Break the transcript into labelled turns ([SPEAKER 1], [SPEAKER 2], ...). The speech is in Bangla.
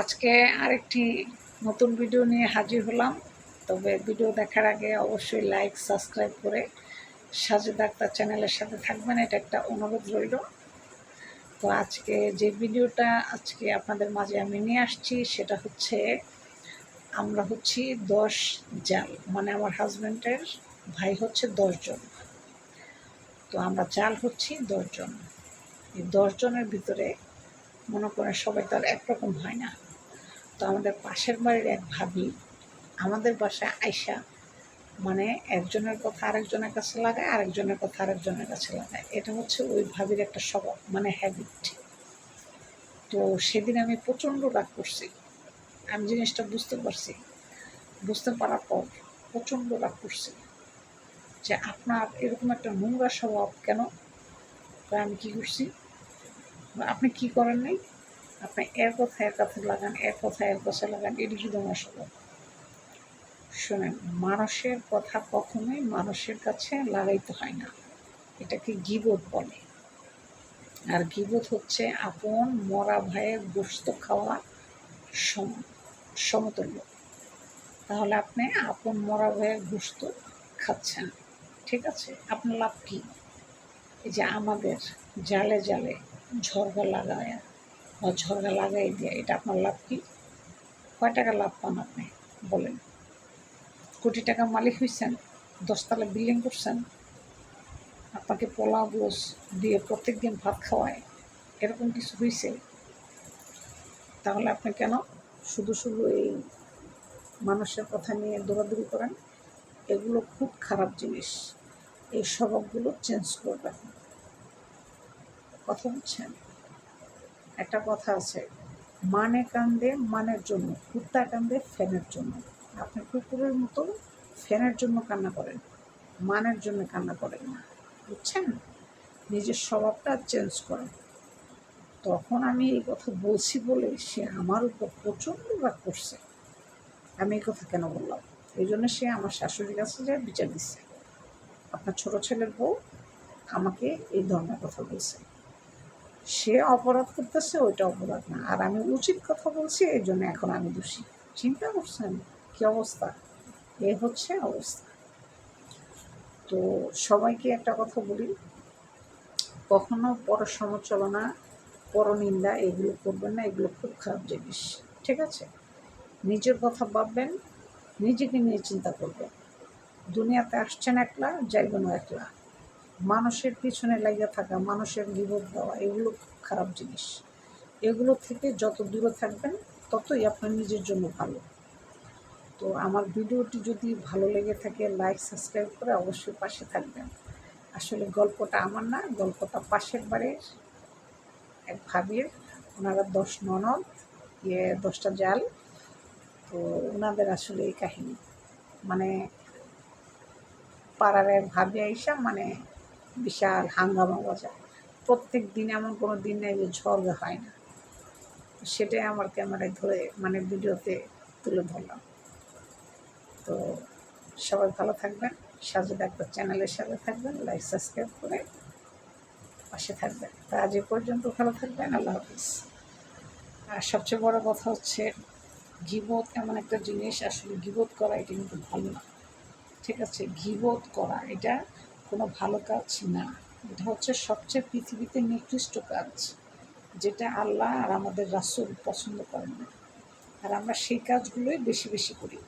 [SPEAKER 1] আজকে আরেকটি নতুন ভিডিও নিয়ে হাজির হলাম। তবে ভিডিও দেখার আগে অবশ্যই লাইক, সাবস্ক্রাইব করে সাজেদ আক্তার চ্যানেলের সাথে থাকবেন, এটা একটা অনুরোধ রইল। তো আজকে যে ভিডিওটা আজকে আপনাদের মাঝে আমি নিয়ে আসছি, সেটা হচ্ছে আমরা হচ্ছি দশ জাল মানে আমার হাজব্যান্ডের ভাই হচ্ছে দশজন তো আমরা জাল হচ্ছি দশজন এই দশজনের ভিতরে মনে করেন সবাই তো আর একরকম হয় না। তো আমাদের পাশের বাড়ির এক ভাবি, আমাদের বাসায় আয়সা মানে একজনের কথা আরেকজনের কাছে লাগায়, আরেকজনের কথা আরেকজনের কাছে লাগায়। এটা হচ্ছে ওই ভাবির একটা স্বভাব মানে হ্যাবিট তো সেদিন আমি প্রচণ্ড রাগ করছি। আমি জিনিসটা বুঝতে পারছি। বুঝতে পারার পর প্রচণ্ড রাগ করছি যে আপনার এরকম একটা নোংরা স্বভাব কেন? আমি কী করছি? আপনি কি করেন নাই? আপনি এর কথা এর কাছে লাগান, এর কথা এর কাছে লাগান, এটি শুধু স্বভাব শোনেন, মানুষের কথা কখনোই মানুষের কাছে লাগাইতে হয় না। এটাকে গিবোধ বলে। আর গিবোধ হচ্ছে আপন মরা ভাইয়ের গোস্ত খাওয়া সম, সমতুল্য। তাহলে আপনি আপন মরা ভাইয়ের গোস্ত খাচ্ছেন, ঠিক আছে? আপনার লাভ কী? এই যে আমাদের জালে জালে ঝরগা লাগায় বা ঝরগা লাগাই দিয়ে, এটা আপনার লাভ কি? কয় টাকা লাভ পান আপনি? বলেন। কোটি টাকা মালিক হয়েছেন দশতলা বিল্ডিং করছেন, আপনাকে পোলা গোস দিয়ে প্রত্যেক দিন ভাত খাওয়ায়, এরকম কিছু হয়েছে তাহলে আপনি কেন শুধু শুধু এই মানুষের কথা নিয়ে দৌড়াদৌড়ি করেন? এগুলো খুব খারাপ জিনিস। এই স্বভাবগুলো চেঞ্জ করবেন কথা বুঝছেন? একটা কথা আছে মানে কান্দে মানের জন্য, কুত্তা কান্দে ফ্যানের জন্য। আপনি কুকুরের মতো ফ্যানের জন্য কান্না করেন, মানের জন্য কান্না করেন না, বুঝছেন? নিজের স্বভাবটা চেঞ্জ করেন। তখন আমি এই কথা বলছি বলে সে আমার উপর প্রচণ্ড রাগ করছে। আমি এই কথা কেন বললাম? এই জন্য সে আমার শাশুড়ির কাছে যায় বিচার দিচ্ছে। আপনার ছোট ছেলের বউ আমাকে এই ধরনের কথা বলছে। সে অপরাধ করতেছে, ওইটা অপরাধ না। আর আমি উচিত কথা বলছি এই জন্য এখন আমি দোষী। চিন্তা করছেন? কি অবস্থা? এ হচ্ছে অবস্থা। তো সবাইকে একটা কথা বলি, কখনো পর সমালোচনা পরনিন্দা এগুলো করবেন না, এগুলো খুব খারাপ জিনিস, ঠিক আছে? নিজের কথা ভাববেন, নিজেকে নিয়ে চিন্তা করবেন। দুনিয়াতে আসছেন একলা, যাইবেনও একলা। মানুষের পিছনে লাগিয়ে থাকা, মানুষের বিপদ দেওয়া, এগুলো খুব খারাপ জিনিস। এগুলো থেকে যত দূরে থাকবেন, ততই আপনার নিজের জন্য ভালো। তো আমার ভিডিওটি যদি ভালো লেগে থাকে লাইক সাবস্ক্রাইব করে অবশ্যই পাশে থাকবেন। আসলে গল্পটা আমার না, গল্পটা পাশের বাড়ির এক ভাবির। ওনারা দশ ননদ ইয়ে দশটা জাল। তো ওনাদের আসলে এই কাহিনী। মানে পাড়ার এক ভাবি আইসা মানে বিশাল হাঙ্গামা বাজায় প্রত্যেক দিন এমন কোনো দিন নেই যে ঝড় হয় না। সেটাই আমার ক্যামেরায় ধরে মানে ভিডিওতে তুলে ধরলাম। তো সবাই ভালো থাকবেন সাজেদ একটা চ্যানেলের সাথে থাকবেন, লাইক, সাবস্ক্রাইব করে পাশে থাকবেন। তা আজ এ পর্যন্ত ভালো থাকবেন, আল্লাহ হাফিজ। আর সবচেয়ে বড় কথা হচ্ছে গিবোধ এমন একটা জিনিস, আসলে গিবোধ করা এটা কিন্তু ভালো না। ঠিক আছে গিবোধ করা, এটা কোনো ভালো কাজ না। এটা হচ্ছে সবচেয়ে পৃথিবীতে নিকৃষ্ট কাজ, যেটা আল্লাহ আর আমাদের রাসুল পছন্দ করেন না। আর আমরা সেই কাজগুলোই বেশি বেশি করি।